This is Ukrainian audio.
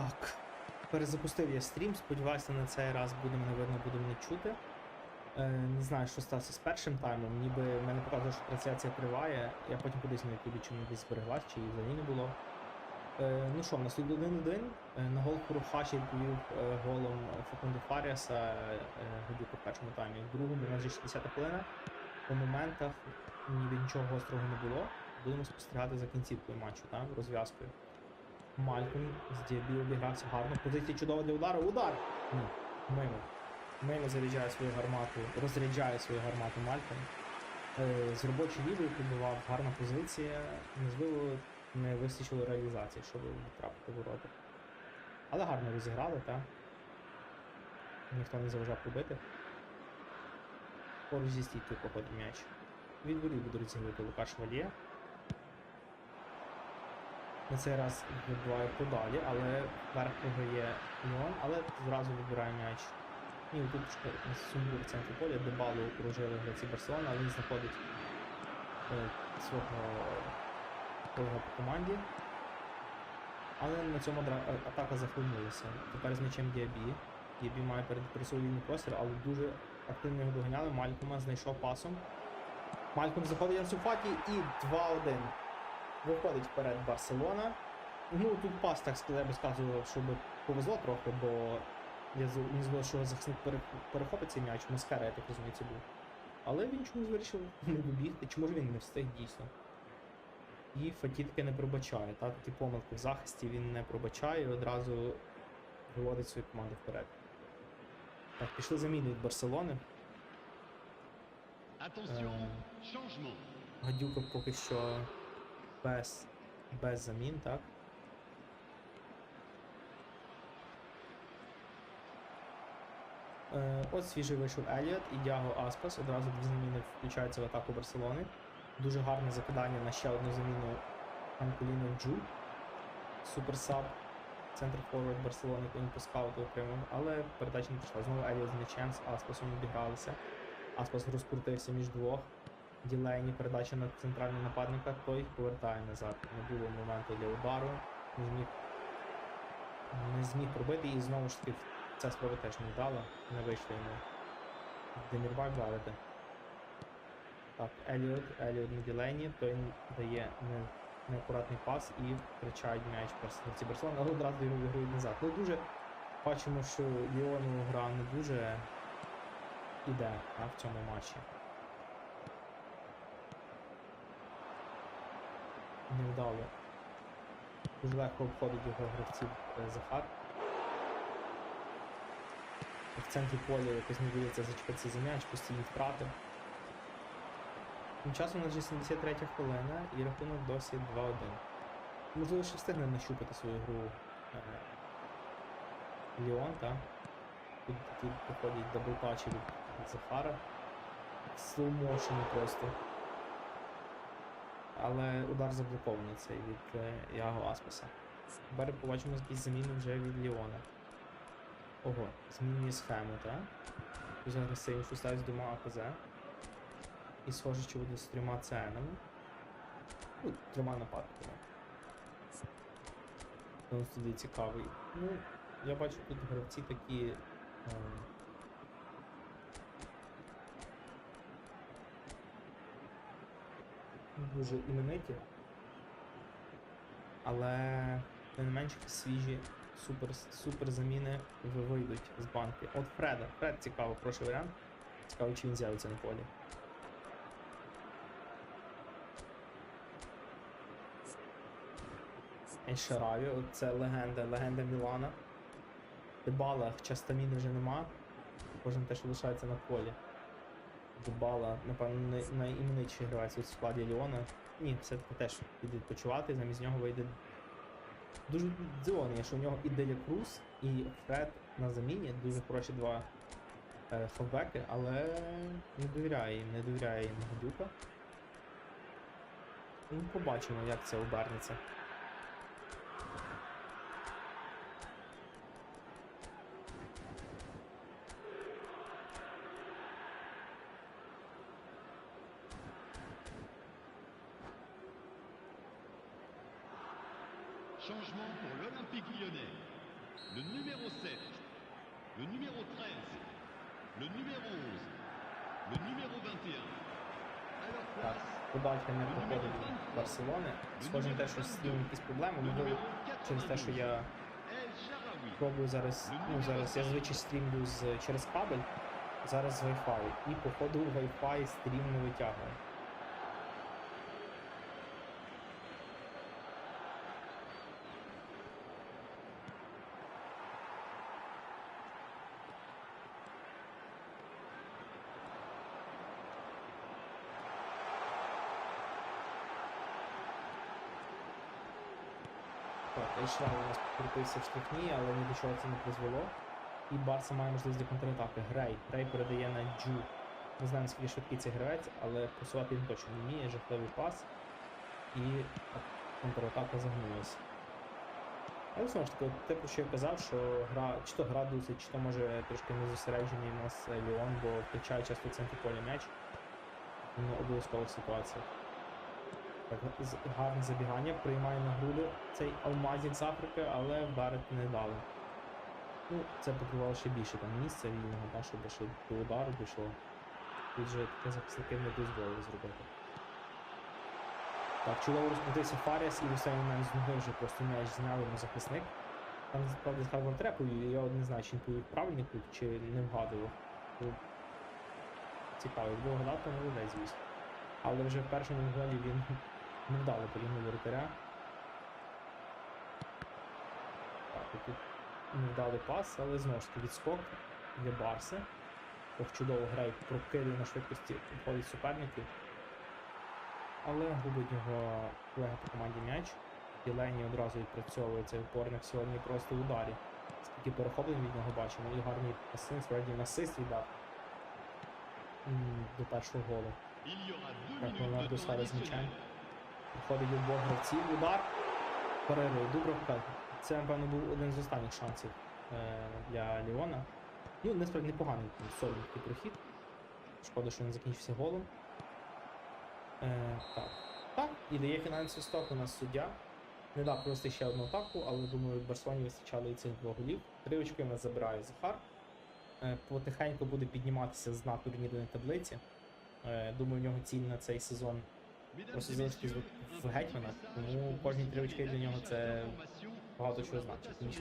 Так. Перезапустив я стрім, сподіваюся, на цей раз буде мене видно, буде мене чути. Е, не знаю, що сталося з першим таймом. Ніби мене показує, що трансляція триває. Я потім подивився на ютубі, не десь збереглась, чи її взагалі не було. Е, ну що, в нас тут 1-1. Е, на гол Хурухаші відповів е, голом Факунду Фаріаса е, Гадюка в першому таймі. В другому у нас вже 60 хвилина. По моментах ніби нічого гострого не було. Будемо спостерігати за кінцівкою матчу, розв'язкою. Мальком з Діабі обігрався гарно. Позиція чудова для удару. Удар! Ні, мимо. Мимо заряджає свою гармату, розряджає свою гармату Мальком. Е, з робочої лівої прибував гарна позиція. Можливо, не вистачило реалізації, щоб потрапити ворота. Але гарно розіграли, так? Ніхто не заважав пробити. Поруч зі стійкою походить м'яч. Від воріт буде розігрувати Лукаш Валіє. На цей раз відбуває подалі, але верх програє Леон, але зразу відбирає м'яч. Ні, тут сумбур в центрі поля, Дебалу окружили гравці Барселона, але він знаходить е, свого колега по команді. Але на цьому атака захлинулася. Тепер з м'ячем Діабі. Діабі має перед вільний простір, але дуже активно його доганяли. Малькома знайшов пасом. Мальком заходить Янсу Фаті і 2-1. Виходить вперед Барселона. Ну тут пас, так я би сказав, щоб повезло трохи, бо я не знаю, що захисник пере- перехопить цей м'яч, Маскара, я так розумію, це був. Але він чомусь вирішив не добігти, чи може він не встиг дійсно. І Фаті таки не пробачає. Та? Такі помилки в захисті він не пробачає і одразу виводить свою команду вперед. Так, пішли заміни від Барселони. Euh. Гадюка поки що без, без замін, так? Е, от свіжий вийшов Еліот і Діаго Аспас. Одразу дві заміни включаються в атаку Барселони. Дуже гарне закидання на ще одну заміну Анкуліно Джу. Суперсаб. Центр форвард Барселони, він по скауту отримав, але передача не пішла. Знову Еліот з м'ячем, з Аспасом обігралися. Аспас розкрутився між двох. Ділейні передача на центрального нападника, той повертає назад. Не було моменту для удару, не зміг, не зміг пробити і знову ж таки ця спроба теж не вдала, не вийшло йому. Демірбай вдарити. Так, Еліот, Еліот на Ділейні, той дає не, неакуратний пас і втрачають м'яч персональці Барселони, але одразу його виграють назад. Ну дуже бачимо, що Ліону гра не дуже іде а, в цьому матчі. Невдало. Дуже легко обходить його гравців е, Захар. В центрі поля якось не вдається зачепитися за м'яч, постійні втрати. Тим часом у нас вже 73 хвилина і рахунок досі 2-1. Можливо, ще встигне нащупати свою гру е, Ліон, так? Тут такі приходять даблтачі від Захара. Слоумошені просто. Але удар заблокований цей від е, Яго Аспаса. Тепер побачимо якісь заміни вже від Ліона. Ого, змінює схему, так? Дуже агресивніше ставить з двома АКЗ. І схоже, що буде з трьома ценами. Ну, трьома нападками. Він туди цікавий. Ну, я бачу тут гравці такі. Е, дуже імениті. Але тим не менш свіжі супер, супер заміни вийдуть з банки. От Фреда. Фред цікаво, прошу варіант. Цікаво, чи він з'явиться на полі. Ейшараві, це легенда, легенда Мілана. Дебала, хоча стаміни вже нема. Кожен те, що лишається на полі. Дебала, напевно, най- найіменніший гравець у складі Ліона. Ні, все-таки теж піде відпочивати, замість нього вийде. Дуже здивований, що у нього і Деля Круз, і Фред на заміні. Дуже хороші два е, хавбеки, але не довіряє їм, не довіряє їм Гадюка. Ну, побачимо, як це обернеться. Changement pour l'Olympique lyonnais. le numéro 7, le numéro 13, le numéro 11, le numéro 21. Так, подача не проходить від Барселони. Схоже на те, що з ним якісь проблеми, можливо, через те, що я пробую зараз. Ну, зараз я зазвичай стрімлю з, через кабель, зараз з Wi-Fi. І походу Wi-Fi стрім не витягує. Так, Ейшрау у нас покрутився в штрафній, але ні до чого це не призвело. І Барса має можливість для контратаки. Грей. Грей передає на Джу. Не знаю, наскільки швидкий цей гравець, але посувати він точно не вміє, жахливий пас. І контратака загнулася. Але знову ж таки, те, про що я казав, що гра, чи то гра досить, чи то може трошки не зосереджений у нас Ліон, бо втрачає часто в центрі поля м'яч. Ну, обов'язкових ситуаціях. Так, гарне забігання, приймає на груди цей алмазик з Африки, але вдарити не дали. Ну, це покривало ще більше там місця вільного, та, щоб ще до удару пішло. Тут же таке захисники не дозволили зробити. Так, чудово розкрутився Фаріас і цей момент з ноги вже просто м'яч зняв йому захисник. Там справді з Харвард Трепові, я не знаю, чи він повів правильний путь, чи не вгадував. Ну, Цікаво, якби вгадав, то молодець, звісно. Але вже в першому голі він невдало порівняв воротаря. Так, і тут невдалий пас, але знову ж таки відскок для Барси. Ох, чудово грає, прокидує на швидкості, обходить суперників. Але губить його колега по команді м'яч. Єлені одразу відпрацьовує цей опорник сьогодні просто в ударі. Скільки перехоплень від нього бачимо, і гарний асист, справді він асист віддав до першого голу. Так, Леонардо Сарес м'ячем. Виходить обох гравців. Удар. Перерив. Дубровка. Це, напевно, був один з останніх шансів е, для Ліона. Ну, насправді непоганий сольний прохід. Шкода, що він закінчився голом. Е, так. Так, і дає фінансовий сток у нас суддя. Не дав просто ще одну атаку, але думаю, в Барселоні вистачало і цих двох голів. Три очки в нас забирає Захар. Е, потихеньку буде підніматися з турнірної таблиці. Е, думаю, в нього ціль на цей сезон Просто залишити в гетьмана, тому кожні три очки для нього це багато чого значить.